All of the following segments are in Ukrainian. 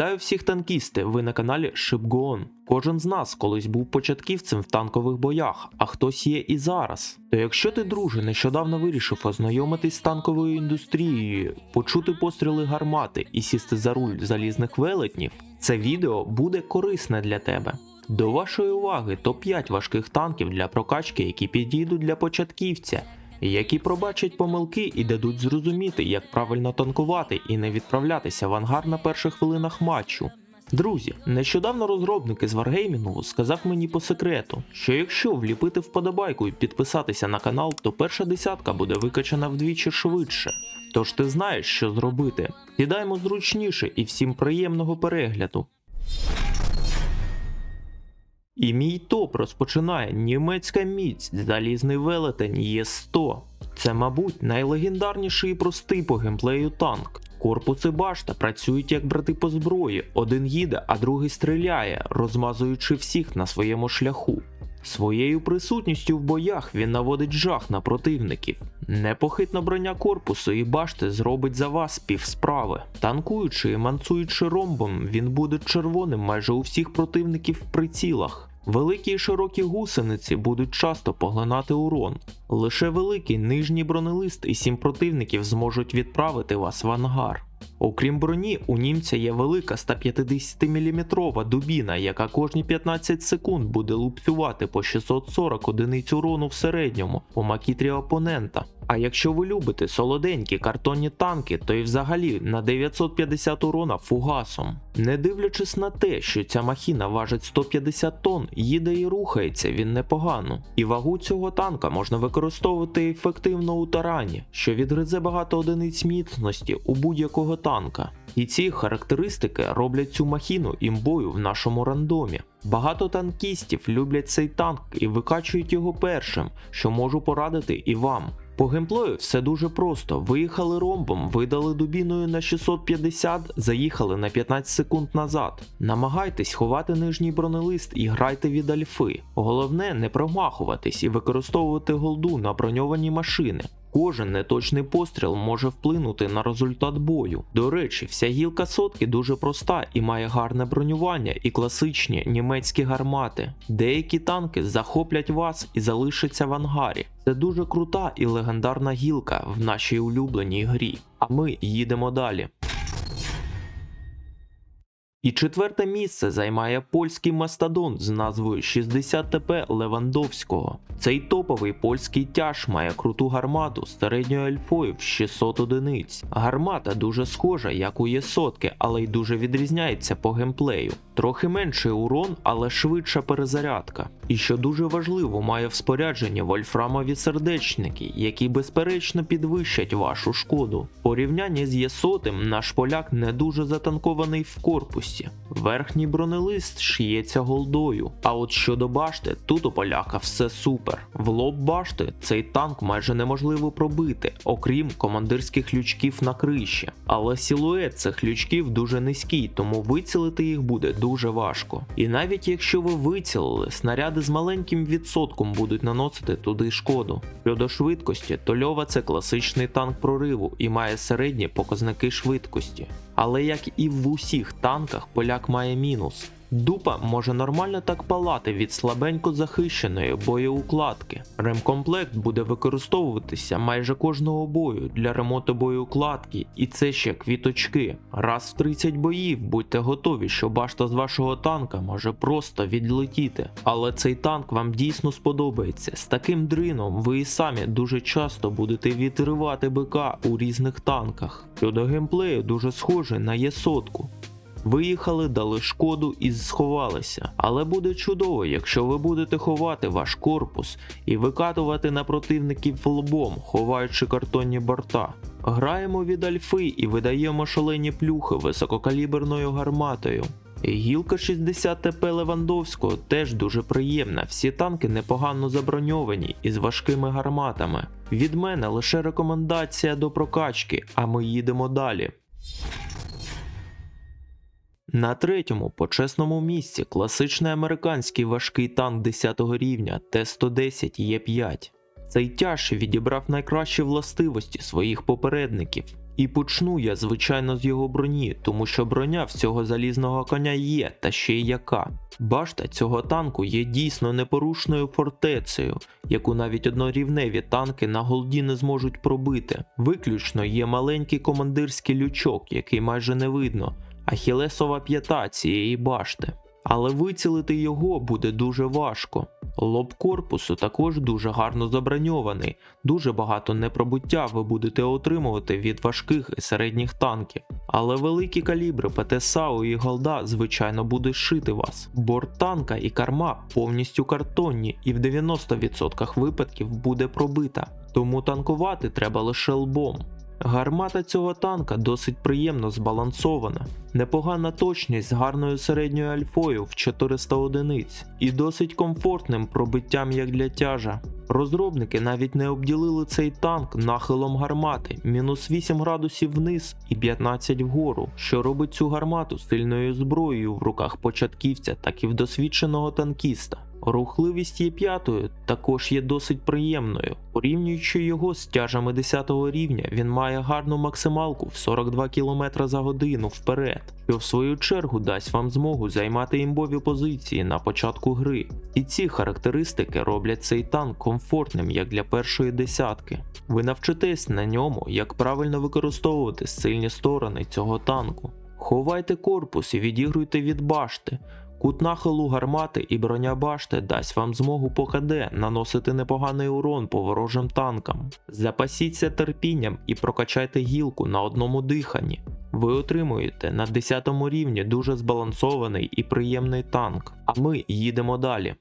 Вітаю всіх танкісти! Ви на каналі ShipGoon. Кожен з нас колись був початківцем в танкових боях, а хтось є і зараз. То якщо ти, друже, нещодавно вирішив ознайомитись з танковою індустрією, почути постріли гармати і сісти за руль залізних велетнів, це відео буде корисне для тебе. До вашої уваги топ-5 важких танків для прокачки, які підійдуть для початківця, які пробачать помилки і дадуть зрозуміти, як правильно танкувати і не відправлятися в ангар на перших хвилинах матчу. Друзі, нещодавно розробник із Wargaming сказав мені по секрету, що якщо вліпити вподобайку і підписатися на канал, то перша десятка буде викачана вдвічі швидше. Тож ти знаєш, що зробити. Сідаємо зручніше і всім приємного перегляду. І мій топ розпочинає німецька міць залізний велетень Є100. Це, мабуть, найлегендарніший і простий по геймплею танк. Корпус і башта працюють як брати по зброї, один їде, а другий стріляє, розмазуючи всіх на своєму шляху. Своєю присутністю в боях він наводить жах на противників. Непохитна броня корпусу і башти зробить за вас півсправи. Танкуючи і мансуючи ромбом, він буде червоним майже у всіх противників в прицілах. Великі і широкі гусениці будуть часто поглинати урон. Лише великий нижній бронелист і сім противників зможуть відправити вас в ангар. Окрім броні, у німця є велика 150-мм дубіна, яка кожні 15 секунд буде лупцювати по 640 одиниць урону в середньому по макітрі опонента. А якщо ви любите солоденькі картонні танки, то і взагалі на 950 урона фугасом. Не дивлячись на те, що ця махіна важить 150 тонн, їде і рухається він непогано. І вагу цього танка можна використовувати ефективно у тарані, що відгризе багато одиниць міцності у будь-якого танка. І ці характеристики роблять цю махіну імбою в нашому рандомі. Багато танкістів люблять цей танк і викачують його першим, що можу порадити і вам. По геймплею все дуже просто. Виїхали ромбом, видали дубіною на 650, заїхали на 15 секунд назад. Намагайтесь ховати нижній бронелист і грайте від альфи. Головне не промахуватись і використовувати голду на броньовані машини. Кожен неточний постріл може вплинути на результат бою. До речі, вся гілка сотки дуже проста і має гарне бронювання і класичні німецькі гармати. Деякі танки захоплять вас і залишаться в ангарі. Це дуже крута і легендарна гілка в нашій улюбленій грі. А ми їдемо далі. І четверте місце займає польський мастодон з назвою 60 ТП Левандовського. Цей топовий польський тяж має круту гармату з середньою альфою в 600 одиниць. Гармата дуже схожа, як у є сотки, але й дуже відрізняється по геймплею. Трохи менший урон, але швидша перезарядка. І що дуже важливо, має в спорядженні вольфрамові сердечники, які безперечно підвищать вашу шкоду. В порівнянні з Є100 наш поляк не дуже затанкований в корпусі. Верхній бронелист шиється голдою. А от щодо башти, тут у поляка все супер. В лоб башти цей танк майже неможливо пробити, окрім командирських лючків на криші. Але силует цих лючків дуже низький, тому вицілити їх буде дуже важко. І навіть якщо ви вицілили, снаряди з маленьким відсотком будуть наносити туди шкоду. Щодо швидкості, то льова це класичний танк прориву і має середні показники швидкості. Але як і в усіх танках, поляк має мінус. Дупа може нормально так палати від слабенько захищеної боєукладки. Ремкомплект буде використовуватися майже кожного бою для ремонту боєукладки, і це ще квіточки. Раз в 30 боїв будьте готові, що башта з вашого танка може просто відлетіти. Але цей танк вам дійсно сподобається. З таким дрином ви і самі дуже часто будете відривати БК у різних танках. Щодо геймплею дуже схожий на Є-сотку. Виїхали, дали шкоду і сховалися. Але буде чудово, якщо ви будете ховати ваш корпус і викатувати на противників лбом, ховаючи картонні борта. Граємо від альфи і видаємо шалені плюхи висококаліберною гарматою. Гілка 60 ТП Левандовського теж дуже приємна. Всі танки непогано заброньовані і з важкими гарматами. Від мене лише рекомендація до прокачки, а ми їдемо далі. На третьому почесному місці класичний американський важкий танк 10 рівня Т-110 Є5. Цей тяж відібрав найкращі властивості своїх попередників І почну я, звичайно, з його броні, тому що броня в цього залізного коня є, та ще й яка. Башта цього танку є дійсно непорушною фортецею, яку навіть однорівневі танки на голді не зможуть пробити. Виключно є маленький командирський лючок, який майже не видно, ахілесова п'ята цієї башти. Але вицілити його буде дуже важко. Лоб корпусу також дуже гарно заброньований, дуже багато непробуття ви будете отримувати від важких і середніх танків. Але великі калібри ПТ САУ і Голда, звичайно, буде шити вас. Борт танка і карма повністю картонні і в 90% випадків буде пробита. Тому танкувати треба лише лбом. Гармата цього танка досить приємно збалансована, непогана точність з гарною середньою альфою в 400 одиниць і досить комфортним пробиттям як для тяжа. Розробники навіть не обділили цей танк нахилом гармати мінус 8 градусів вниз і 15 вгору, що робить цю гармату сильною зброєю в руках початківця, так і в досвідченого танкіста. Рухливість є п'ятою також є досить приємною. Порівнюючи його з тяжами 10 рівня, він має гарну максималку в 42 км за годину вперед, що в свою чергу дасть вам змогу займати імбові позиції на початку гри. І ці характеристики роблять цей танк комфортним як для першої десятки. Ви навчитесь на ньому, як правильно використовувати сильні сторони цього танку. Ховайте корпус і відігруйте від башти. Кут нахилу гармати і броня башти дасть вам змогу по КД наносити непоганий урон по ворожим танкам. Запасіться терпінням і прокачайте гілку на одному диханні. Ви отримуєте на 10 рівні дуже збалансований і приємний танк. А ми їдемо далі.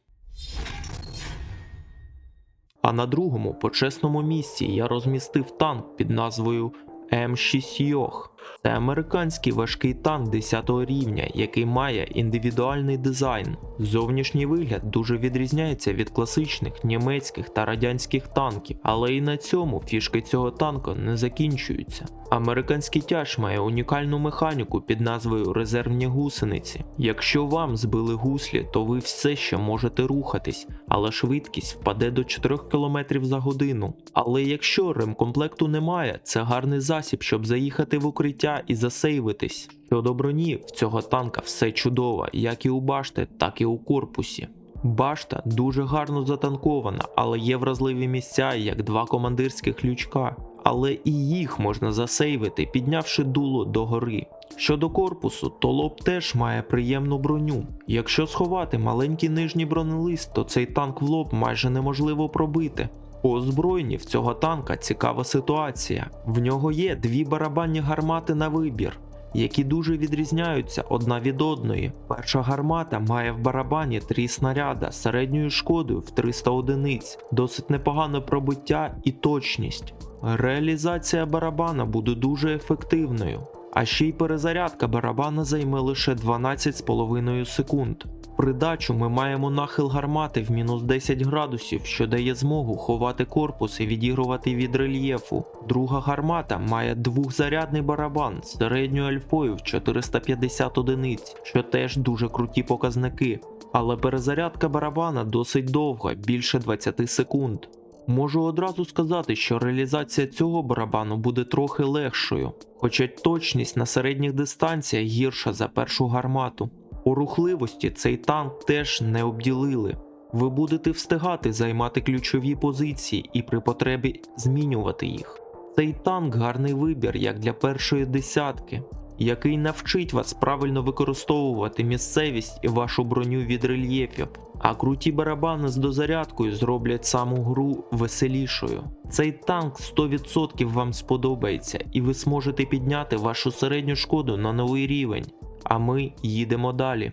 А на другому почесному місці я розмістив танк під назвою М6 Йох. Це американський важкий танк 10 рівня, який має індивідуальний дизайн. Зовнішній вигляд дуже відрізняється від класичних німецьких та радянських танків, але і на цьому фішки цього танка не закінчуються. Американський тяж має унікальну механіку під назвою резервні гусениці. Якщо вам збили гуслі, то ви все ще можете рухатись, але швидкість впаде до 4 км за годину. Але якщо ремкомплекту немає, це гарний засіб, щоб заїхати в укриття і засейвитись. Щодо броні, в цього танка все чудово, як і у башти, так і у корпусі. Башта дуже гарно затанкована, але є вразливі місця, як два командирських лючка. Але і їх можна засейвити, піднявши дуло догори. Щодо корпусу, то лоб теж має приємну броню. Якщо сховати маленький нижній бронелист, то цей танк в лоб майже неможливо пробити. По озброєнні в цього танка цікава ситуація. В нього є дві барабанні гармати на вибір, які дуже відрізняються одна від одної. Перша гармата має в барабані три снаряда середньою шкодою в 300 одиниць, досить непогане пробиття і точність. Реалізація барабана буде дуже ефективною, а ще й перезарядка барабана займе лише 12,5 секунд. Придачу ми маємо нахил гармати в мінус 10 градусів, що дає змогу ховати корпус і відігрувати від рельєфу. Друга гармата має двохзарядний барабан з середньою альфою в 450 одиниць, що теж дуже круті показники. Але перезарядка барабана досить довга, більше 20 секунд. Можу одразу сказати, що реалізація цього барабану буде трохи легшою, хоча точність на середніх дистанціях гірша за першу гармату. У рухливості цей танк теж не обділили. Ви будете встигати займати ключові позиції і при потребі змінювати їх. Цей танк гарний вибір як для першої десятки, який навчить вас правильно використовувати місцевість і вашу броню від рельєфів. А круті барабани з дозарядкою зроблять саму гру веселішою. Цей танк 100% вам сподобається, і ви зможете підняти вашу середню шкоду на новий рівень. А ми їдемо далі.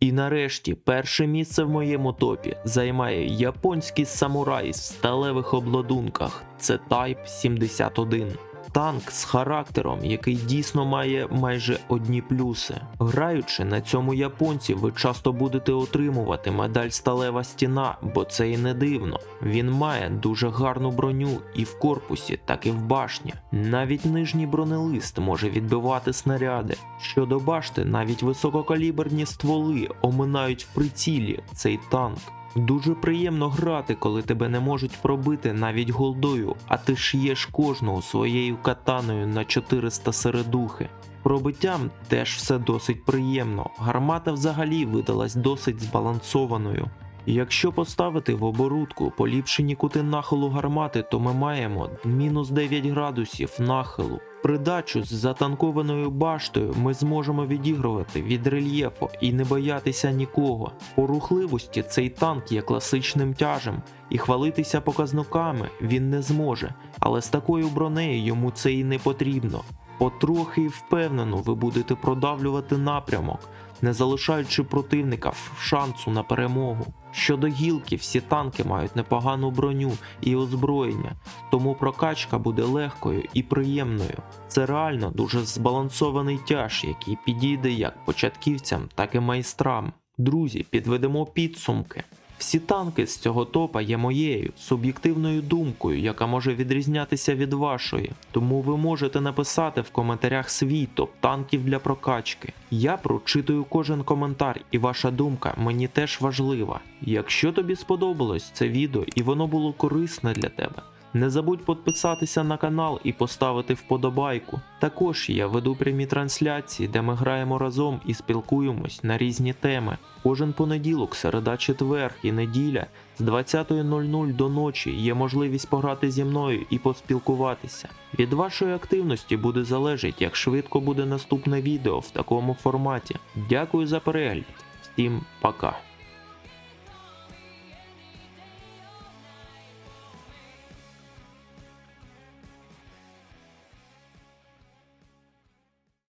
І нарешті перше місце в моєму топі займає японський самурай в сталевих обладунках. Це Type 71. Танк з характером, який дійсно має майже одні плюси. Граючи на цьому японці, ви часто будете отримувати медаль Сталева стіна, бо це і не дивно. Він має дуже гарну броню і в корпусі, так і в башні. Навіть нижній бронелист може відбивати снаряди. Щодо башти, навіть висококаліберні стволи оминають в прицілі цей танк. Дуже приємно грати, коли тебе не можуть пробити навіть голдою, а ти ш'єш кожного своєю катаною на 400 середухи. Пробиттям теж все досить приємно. Гармата взагалі видалась досить збалансованою. Якщо поставити в оборудку поліпшені кути нахилу гармати, то ми маємо мінус 9 градусів нахилу. Придачу з затанкованою баштою ми зможемо відігрувати від рельєфу і не боятися нікого. По рухливості цей танк є класичним тяжем, і хвалитися показниками він не зможе, але з такою бронею йому це і не потрібно. Потрохи і впевнено ви будете продавлювати напрямок, не залишаючи противника шансу на перемогу. Щодо гілки, всі танки мають непогану броню і озброєння, тому прокачка буде легкою і приємною. Це реально дуже збалансований тяж, який підійде як початківцям, так і майстрам. Друзі, підведемо підсумки. Всі танки з цього топа є моєю суб'єктивною думкою, яка може відрізнятися від вашої. Тому ви можете написати в коментарях свій топ танків для прокачки. Я прочитую кожен коментар, і ваша думка мені теж важлива. Якщо тобі сподобалось це відео і воно було корисне для тебе. Не забудь підписатися на канал і поставити вподобайку. Також я веду прямі трансляції, де ми граємо разом і спілкуємось на різні теми. Кожен понеділок, середа, четвер і неділя з 20.00 до ночі є можливість пограти зі мною і поспілкуватися. Від вашої активності буде залежить, як швидко буде наступне відео в такому форматі. Дякую за перегляд. Всім пока.